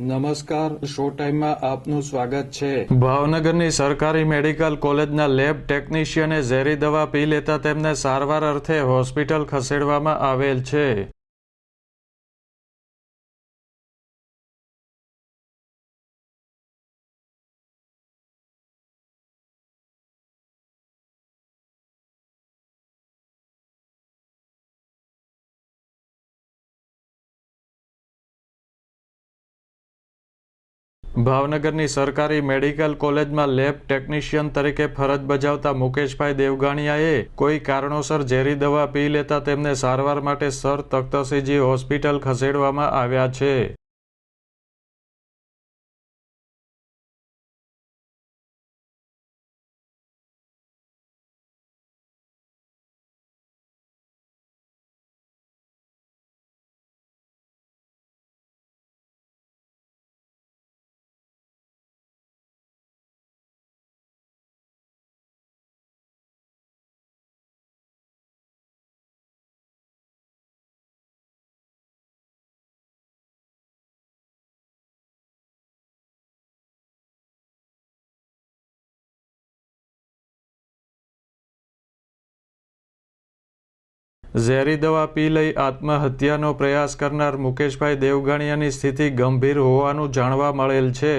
નમસ્કાર, શો ટાઈમમાં આપનું સ્વાગત છે. ભાવનગરની સરકારી મેડિકલ કોલેજના લેબ ટેકનિશિયને ઝેરી દવા પી લેતા તેમને સારવાર અર્થે હોસ્પિટલ ખસેડવામાં આવેલ છે. ભાવનગરની સરકારી મેડિકલ કોલેજમાં લેબ ટેકનિશિયન તરીકે ફરજ બજાવતા મુકેશભાઈ દેવગાણિયાએ કોઈ કારણોસર ઝેરી દવા પી લેતા તેમને સારવાર માટે સર તખ્તસિંહજી હોસ્પિટલ ખસેડવામાં આવ્યા છે. ઝેરી દવા પી લઈ આત્મહત્યાનો પ્રયાસ કરનાર મુકેશભાઈ દેવગણિયાની સ્થિતિ ગંભીર હોવાનું જાણવા મળેલ છે.